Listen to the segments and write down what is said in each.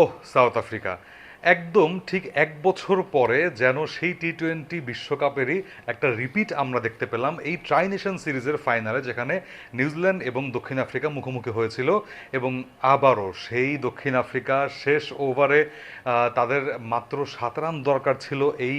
ওহ south Africa একদম ঠিক এক বছর পরে যেন সেই টি টোয়েন্টি বিশ্বকাপেরই একটা রিপিট আমরা দেখতে পেলাম। এই ট্রাই নেশন সিরিজের ফাইনালে যেখানে নিউজিল্যান্ড এবং দক্ষিণ আফ্রিকা মুখোমুখি হয়েছিল এবং আবারও সেই দক্ষিণ আফ্রিকা শেষ ওভারে তাদের মাত্র সাত রান দরকার ছিল এই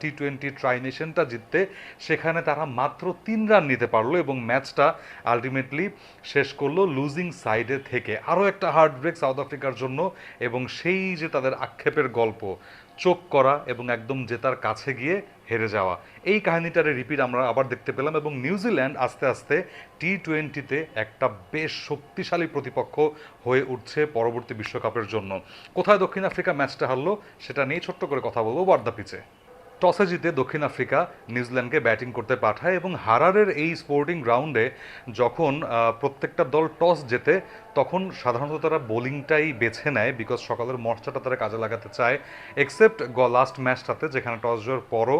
টি টোয়েন্টি ট্রাই নেশনটা জিততে। সেখানে তারা মাত্র তিন রান নিতে পারল এবং ম্যাচটা আলটিমেটলি শেষ করল লুজিং সাইডে থেকে। আরও একটা হার্ড ব্রেক সাউথ আফ্রিকার জন্য এবং সেই যে তাদের আক্ষেপের গল্প, চোখ করা এবং একদম জেতার কাছে গিয়ে হেরে যাওয়া। এই কাহিনীটারে রিপিট আমরা আবার দেখতে পেলাম এবং নিউজিল্যান্ড আস্তে আস্তে টি টোয়েন্টিতে একটা বেশ শক্তিশালী প্রতিপক্ষ হয়ে উঠছে পরবর্তী বিশ্বকাপের জন্য। কোথায় দক্ষিণ আফ্রিকা ম্যাচটা হারলো, সেটা নিয়ে ছোট্ট করে কথা বলব বার্দা পিচে। টসে জিতে দক্ষিণ আফ্রিকা, নিউজিল্যান্ডকে ব্যাটিং করতে পাঠায় এবং হারারের এই স্পোর্টিং গ্রাউন্ডে যখন প্রত্যেকটা দল টস জেতে, তখন সাধারণত তারা বোলিংটাই বেছে নেয় বিকজ সকালের মর্চাটা তারা কাজে লাগাতে চায় এক্সেপ্ট গ লাস্ট ম্যাচটাতে যেখানে টস জয়ের পরও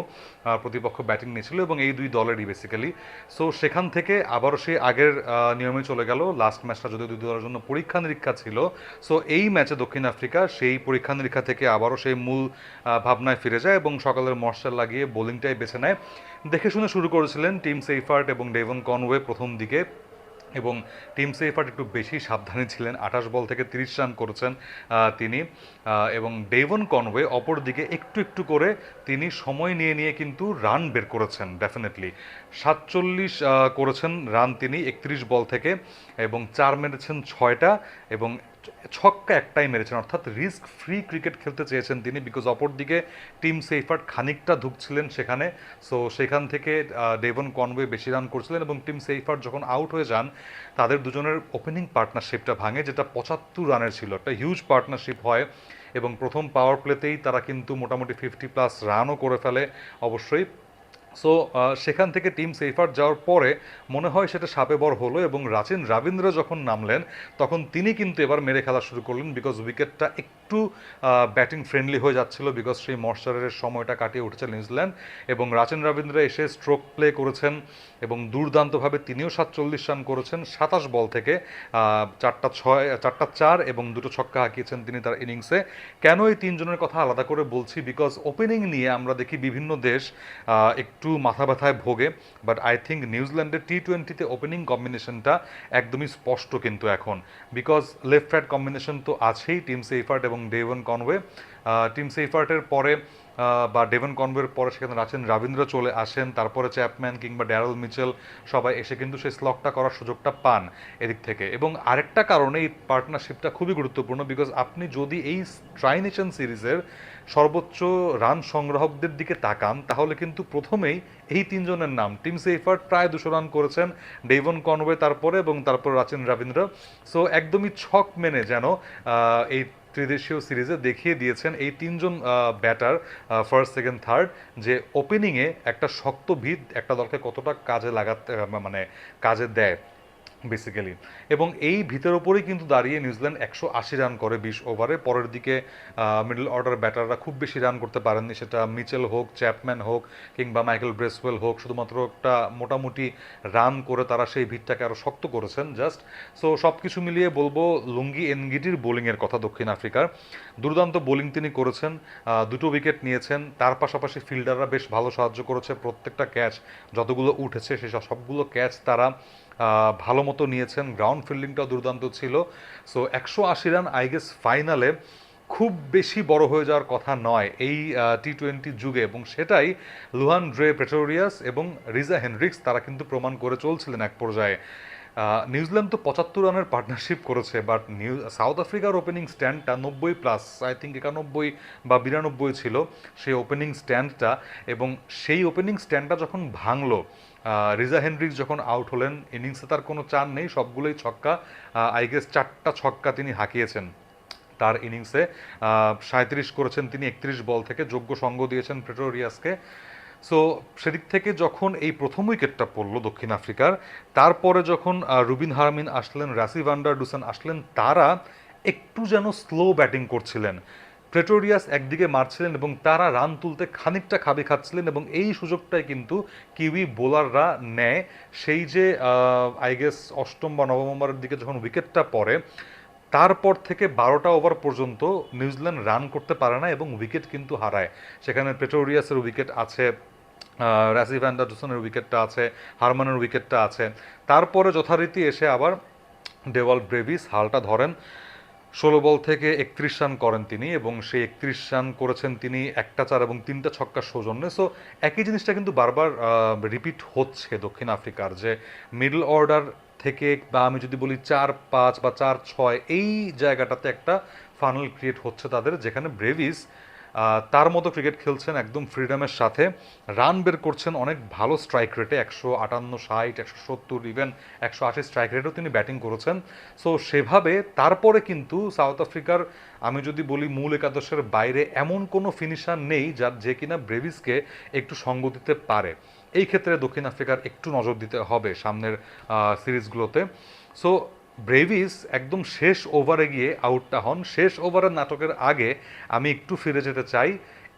প্রতিপক্ষ ব্যাটিং নিয়েছিল এবং এই দুই দলেরই বেসিক্যালি সো সেখান থেকে আবারও সেই আগের নিয়মে চলে গেল লাস্ট ম্যাচটা যদি দুই দলের জন্য পরীক্ষা নিরীক্ষা ছিল। সো এই ম্যাচে দক্ষিণ আফ্রিকা সেই পরীক্ষা নিরীক্ষা থেকে আবারও সেই মূল ভাবনায় ফিরে যায় এবং সকালের মর্শাল লাগিয়ে বোলিংটাই বেছে নেয়। দেখে শুনে শুরু করেছিলেন টিম সেইফার্ট এবং ডেভন কনওয়ে প্রথম দিকে এবং টিম সেইফার্ট একটু বেশি সাবধানী ছিলেন। আঠাশ বল থেকে তিরিশ রান করেছেন তিনি এবং ডেভন কনওয়ে অপর দিকে একটু একটু করে তিনি সময় নিয়ে নিয়ে কিন্তু রান বের করেছেন ডেফিনেটলি সাতচল্লিশ করেছেন রান তিনি একত্রিশ বল থেকে এবং চার মেরেছেন ছয়টা এবং ছক্কা একটাই মেরেছেন, অর্থাৎ রিস্ক ফ্রি ক্রিকেট খেলতে চেয়েছেন তিনি বিকজ অপরদিকে টিম সেইফার্ট খানিকটা ঢুকছিলেন সেখানে। সো সেখান থেকে ডেভন কনওয়ে বেশি রান করছিলেন এবং টিম সেইফার্ট যখন আউট হয়ে যান, তাদের দুজনের ওপেনিং পার্টনারশিপটা ভাঙে, যেটা পঁচাত্তর রানের ছিল। একটা হিউজ পার্টনারশিপ হয় এবং প্রথম পাওয়ার প্লেতেই তারা কিন্তু মোটামুটি ফিফটি প্লাস রানও করে ফেলে। অবশ্যই সো সেখান থেকে টিম সেইফার যাওয়ার পরে মনে হয় সেটা সাপে বর হলো এবং রাচিন রাবীন্দ্র যখন নামলেন, তখন তিনি কিন্তু এবার মেরে খেলা শুরু করলেন বিকজ উইকেটটা একটু ব্যাটিং ফ্রেন্ডলি হয়ে যাচ্ছিল বিকজ সেই মর্সারের সময়টা কাটিয়ে উঠেছে নিউজিল্যান্ড এবং রাচিন রবীন্দ্র এসে স্ট্রোক প্লে করেছেন এবং দুর্দান্তভাবে তিনিও সাতচল্লিশ রান করেছেন। সাতাশ বল থেকে চারটা ছয়, চারটা চার এবং দুটো ছক্কা হাঁকিয়েছেন তিনি তার ইনিংসে কেন এই তিনজনের কথা আলাদা করে বলছি? বিকজ ওপেনিং নিয়ে আমরা দেখি বিভিন্ন দেশ একটু মাথা ব্যথায় ভোগে বাট আই থিঙ্ক নিউজিল্যান্ডের টি টোয়েন্টিতে ওপেনিং কম্বিনেশনটা একদমই স্পষ্ট কিন্তু এখন। বিকজ লেফট রাইট কম্বিনেশন তো আছেই টিম সেইফার্ট এবং ডেভন কনওয়ে। টিম সেইফার্টের পরে বা ডেভন কনওয়ের পরে সেখানে রাচেন রাবীন্দ্র চলে আসেন। তারপরে চ্যাপম্যান কিংবা ড্যারল মিচেল সবাই এসে কিন্তু সেই স্লকটা করার সুযোগটা পান এদিক থেকে। এবং আরেকটা কারণে এই পার্টনারশিপটা খুবই গুরুত্বপূর্ণ বিকজ আপনি যদি এই ট্রাই নেশন সিরিজের সর্বোচ্চ রান সংগ্রাহকদের দিকে তাকান, তাহলে কিন্তু প্রথমেই এই তিনজনের নাম, টিম সেইফার্ট প্রায় দুশো রান করেছেন, ডেভন কনওয়ে তারপরে এবং তারপর রাচেন রবীন্দ্র। সো একদমই ছক মেনে যেন এই ত্রিদেশীয় সিরিজে দেখিয়ে দিয়েছেন এই তিনজন ব্যাটার ফার্স্ট সেকেন্ড থার্ড যে ওপেনিংয়ে একটা শক্ত ভিত একটা দলকে কতটা কাজে লাগাতে মানে কাজে দেয়। বেসিক্যালি এবং এই ভিতের ওপরেই কিন্তু দাঁড়িয়ে নিউজিল্যান্ড একশো আশি রান করে বিশ ওভারে। পরের দিকে মিডল অর্ডার ব্যাটাররা খুব বেশি রান করতে পারেননি। সেটা মিচেল হোক চ্যাপম্যান হোক, কিংবা মাইকেল ব্রেসওয়েল হোক, শুধুমাত্র একটা মোটামুটি রান করে তারা সেই ভিতটাকে আরও শক্ত করেছেন জাস্ট সো সব কিছু মিলিয়ে বলব, লুঙ্গি এনগিটির বোলিংয়ের কথা দক্ষিণ আফ্রিকার। দুর্দান্ত বোলিং তিনি করেছেন দুটো উইকেট নিয়েছেন। তার পাশাপাশি ফিল্ডাররা বেশ ভালো সাহায্য করেছে প্রত্যেকটা ক্যাচ যতগুলো উঠেছে সেই সবগুলো ক্যাচ তারা ভালো মতো নিয়েছেন। গ্রাউন্ড ফিল্ডিংটাও দুর্দান্ত ছিল। সো একশো আশি রান আই গেস ফাইনালে খুব বেশি বড় হয়ে যাওয়ার কথা নয় এই টি টোয়েন্টি যুগে। এবং সেটাই লুহান ড্রে প্রেটোরিয়াস এবং রিজা হেনরিক্স তারা কিন্তু প্রমাণ করে চলছিলেন এক পর্যায়ে। নিউজিল্যান্ড তো পঁচাত্তর রানের পার্টনারশিপ করেছে বাট নিউ, সাউথ আফ্রিকার ওপেনিং স্ট্যান্ডটা নব্বই প্লাস আই থিঙ্ক একানব্বই বা বিরানব্বই ছিল সেই ওপেনিং স্ট্যান্ডটা এবং সেই ওপেনিং স্ট্যান্ডটা যখন ভাঙলো রিজা হেনরিক্স যখন আউট হলেন ইনিংসে তার কোনো চান নেই, সবগুলোই ছক্কা। আই গেস চারটা ছক্কা তিনি হাঁকিয়েছেন তার ইনিংসে সাঁত্রিশ করেছেন তিনি, একত্রিশ বল থেকে, যোগ্য সঙ্গ দিয়েছেন প্রেটোরিয়াসকে। সো সেদিক থেকে যখন এই প্রথম উইকেটটা পড়ল দক্ষিণ আফ্রিকার, তারপরে যখন রুবিন হারমিন আসলেন, রাসি ভান্ডার ডুসান আসলেন, তারা একটু যেন স্লো ব্যাটিং করছিলেন। প্রেটোরিয়াস একদিকে মারছিলেন এবং তারা রান তুলতে খানিকটা খাবি খাচ্ছিলেন এবং এই সুযোগটাই কিন্তু কিউই বোলাররা নেয়। সেই যে আই গেস অষ্টম বা নবম ওভারের দিকে যখন উইকেটটা পড়ে, তারপর থেকে বারোটা ওভার পর্যন্ত নিউজিল্যান্ড রান করতে পারে না এবং উইকেট কিন্তু হারায়। সেখানে পেট্রোরিয়াসের উইকেট আছে রাসিভ অ্যান্ডারসনের উইকেটটা আছে, হারমানের উইকেটটা আছে। তারপরে যথারীতি এসে আবার ডেওয়াল ব্রেভিস হালটা ধরেন। ষোলো বল থেকে একত্রিশ রান করেন তিনি এবং সেই একত্রিশ রান করেছেন তিনি একটা চার এবং তিনটা ছক্কার সৌজন্যে। সো একই জিনিসটা কিন্তু বারবার রিপিট হচ্ছে দক্ষিণ আফ্রিকার যে মিডল অর্ডার থেকে বা আমি যদি বলি চার পাঁচ বা চার ছয়, এই জায়গাটাতে একটা ফানেল ক্রিয়েট হচ্ছে তাদের, যেখানে ব্রেভিস তার মতো ক্রিকেট খেলছেন একদম ফ্রিডমের সাথে। রান বের করছেন অনেক ভালো স্ট্রাইক রেটে একশো আটান্ন, ষাট, একশো সত্তর ইভেন একশো আশি স্ট্রাইক রেটেও তিনি ব্যাটিং করেছেন। সো সেভাবে তারপরে কিন্তু সাউথ আফ্রিকার আমি যদি বলি মূল একাদশের বাইরে এমন কোনো ফিনিশার নেই যার, যে কিনা ব্রেভিসকে একটু সঙ্গ দিতে পারে। এই ক্ষেত্রে দক্ষিণ আফ্রিকার একটু নজর দিতে হবে সামনের সিরিজগুলোতে সো ব্রেভিস একদম শেষ ওভারে গিয়ে আউটটা হন। শেষ ওভারের নাটকের আগে আমি একটু ফিরে যেতে চাই।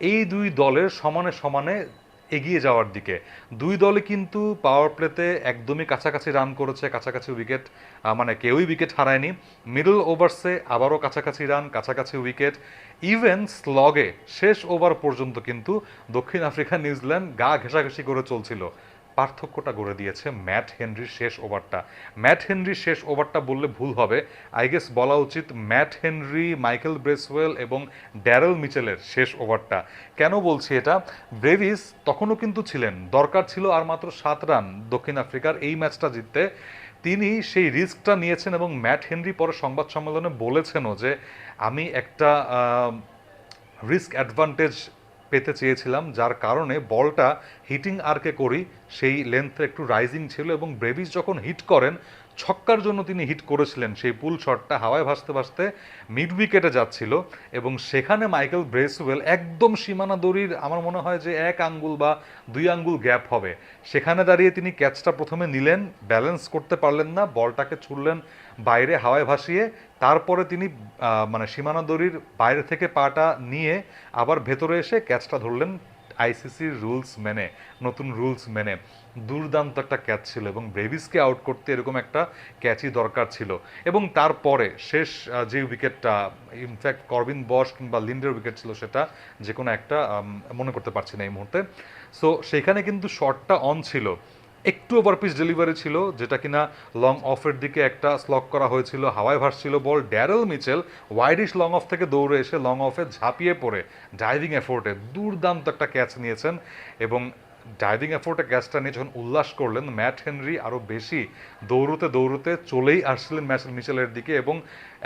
এই দুই দলের সমানে সমানে এগিয়ে যাওয়ার দিকে। দুই দলে কিন্তু পাওয়ার প্লেতে একদমই কাছাকাছি রান করেছে, কাছাকাছি উইকেট মানে কেউই উইকেট হারায়নি। মিডল ওভার্সে আবারও কাছাকাছি রান কাছাকাছি উইকেট ইভেন স্লগে শেষ ওভার পর্যন্ত কিন্তু দক্ষিণ আফ্রিকা, নিউজিল্যান্ড গা ঘেঁষাঘেঁষি করে চলছিল। পার্থক্যটা গড়ে দিয়েছে ম্যাট হেনরির শেষ ওভারটা। ম্যাট হেনরির শেষ ওভারটা বললে ভুল হবে। আই গেস বলা উচিত ম্যাট হেনরি, মাইকেল ব্রেসওয়েল এবং ড্যারেল মিচেলের শেষ ওভারটা। কেন বলছি এটা? ব্রেভিস তখনও কিন্তু ছিলেন। দরকার ছিল আর মাত্র সাত রান দক্ষিণ আফ্রিকার এই ম্যাচটা জিততে। তিনি সেই রিস্কটা নিয়েছেন এবং ম্যাট হেনরি পরে সংবাদ সম্মেলনে বলেছেনও যে, আমি একটা রিস্ক অ্যাডভান্টেজ পেতে চেয়েছিলাম, যার কারণে বলটা হিটিং আর্কে করি, সেই লেন্থে একটু রাইজিং ছিল এবং ব্রেভিস যখন হিট করেন ছক্কার জন্য তিনি হিট করেছিলেন। সেই পুল শটটা হাওয়ায় ভাসতে ভাসতে মিড উইকেটে যাচ্ছিল এবং সেখানে মাইকেল ব্রেসওয়েল একদম সীমানা দড়ির আমার মনে হয় যে এক আঙ্গুল বা দুই আঙ্গুল গ্যাপ হবে। সেখানে দাঁড়িয়ে তিনি ক্যাচটা প্রথমে নিলেন ব্যালেন্স করতে পারলেন না, বলটাকে ছুড়লেন বাইরে হাওয়ায় ভাসিয়ে, তারপরে তিনি মানে সীমানা দড়ির বাইরে থেকে পাটা নিয়ে আবার ভেতরে এসে ক্যাচটা ধরলেন আইসিসির রুলস মেনে, নতুন রুলস মেনে দুর্দান্ত একটা ক্যাচ ছিল এবং ব্রেভিসকে আউট করতে এরকম একটা ক্যাচই দরকার ছিল। এবং তারপরে শেষ যে উইকেটটা ইনফ্যাক্ট করবিন বস কিংবা লিন্ডের উইকেট ছিল সেটা যে কোনো একটা মনে করতে পারছি না এই মুহূর্তে। সো সেখানে কিন্তু শটটা অন ছিল। একটু ওভার পিচ ডেলিভারি ছিল, যেটা কিনা লং অফের দিকে একটা স্লক করা হয়েছিল, হাওয়ায় ভাসছিল ball. Daryl Mitchell widish long off থেকে দৌড়ে এসে লং অফে ঝাঁপিয়ে পড়ে ডাইভিং এফোর্টে দুর্দান্ত একটা ক্যাচ নিয়েছেন এবং ডাইভিং এফোর্টে ক্যাচটা নিয়ে যখন উল্লাস করলেন ম্যাট হেনরি আরও বেশি দৌড়তে দৌড়তে চলেই আসছিলেন ম্যাচ মিচেলের দিকে এবং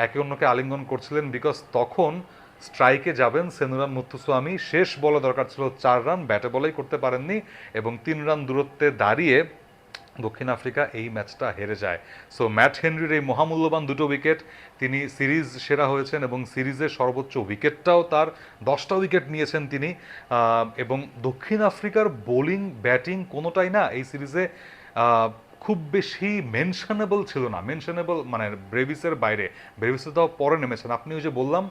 একে অন্যকে আলিঙ্গন করছিলেন বিকজ তখন স্ট্রাইকে যাবেন সেনুরাম মুত্তুস্বামী শেষ বলে দরকার ছিল চার রান, ব্যাটে বলেই করতে পারেননি এবং তিন রান দূরত্বে দাঁড়িয়ে দক্ষিণ আফ্রিকা এই ম্যাচটা হেরে যায়। সো ম্যাট হেনরির এই মহামূল্যবান দুটো উইকেট, তিনি সিরিজ সেরা হয়েছেন এবং সিরিজের সর্বোচ্চ উইকেটটাও তার, দশটা উইকেট নিয়েছেন তিনি। এবং দক্ষিণ আফ্রিকার বোলিং, ব্যাটিং কোনোটাই না, এই সিরিজে খুব বেশি মেনশনেবল ছিল না। মেনশনেবল মানে ব্রেভিসের বাইরে। ব্রেভিসে তো পরে নেমেছেন। আপনি ওই যে বললাম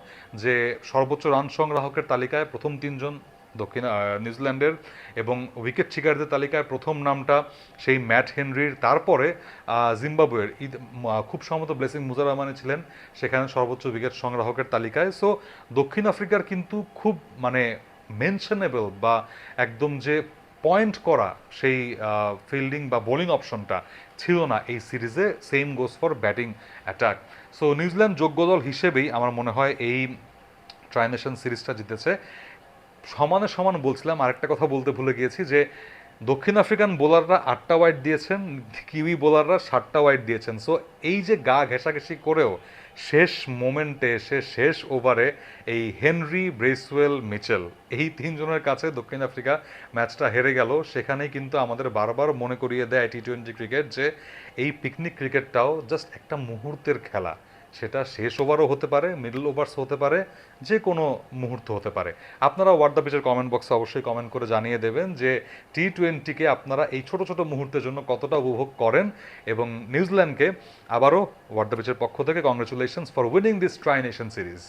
যে সর্বোচ্চ রান সংগ্রাহকের তালিকায় প্রথম তিনজন দক্ষিণ নিউজিল্যান্ডের এবং উইকেট শিকারদের তালিকায় প্রথম নামটা সেই ম্যাট হেনরির। তারপরে জিম্বাবুয়ের। ঈদ খুব সম্ভবত ব্লেসিং মুজার রহমানি ছিলেন সেখানে সর্বোচ্চ উইকেট সংগ্রাহকের তালিকায়। সো দক্ষিণ আফ্রিকার কিন্তু খুব মানে মেনশনেবল বা একদম যে পয়েন্ট করা সেই ফিল্ডিং বা বোলিং অপশনটা ছিল না এই সিরিজে same goes for batting attack so New Zealand যোগ্য দল হিসেবেই আমার মনে হয় এই ট্রাইনেশন সিরিজটা জিতেছে। সমানে সমান বলছিলাম, আরেকটা কথা বলতে ভুলে গিয়েছি যে, দক্ষিণ আফ্রিকান বোলাররা আটটা ওয়াইড দিয়েছেন, কিউই বোলাররা সাতটা ওয়াইড দিয়েছেন। সো এই যে গা ঘেঁষাঘেঁষি করেও শেষ মোমেন্টে এসে শেষ ওভারে এই হেনরি ব্রেসওয়েল মিচেল, এই তিনজনের কাছে দক্ষিণ আফ্রিকা ম্যাচটা হেরে গেল। সেখানেই কিন্তু আমাদের বারবার মনে করিয়ে দেয় টি টোয়েন্টি ক্রিকেট যে এই পিকনিক ক্রিকেটটাও জাস্ট একটা মুহূর্তের খেলা। সেটা শেষ ওভারও হতে পারে মিডল ওভার্স হতে পারে যে কোনো মুহূর্ত হতে পারে। আপনারা ওয়ার্ড দ্য পিচের কমেন্ট বক্সে অবশ্যই কমেন্ট করে জানিয়ে দেবেন যে টি টোয়েন্টিকে আপনারা এই ছোট ছোট মুহূর্তের জন্য কতটা উপভোগ করেন এবং নিউজিল্যান্ডকে আবারও ওয়ার্ড দ্য পিচের পক্ষ থেকে congratulations for winning this tri nation series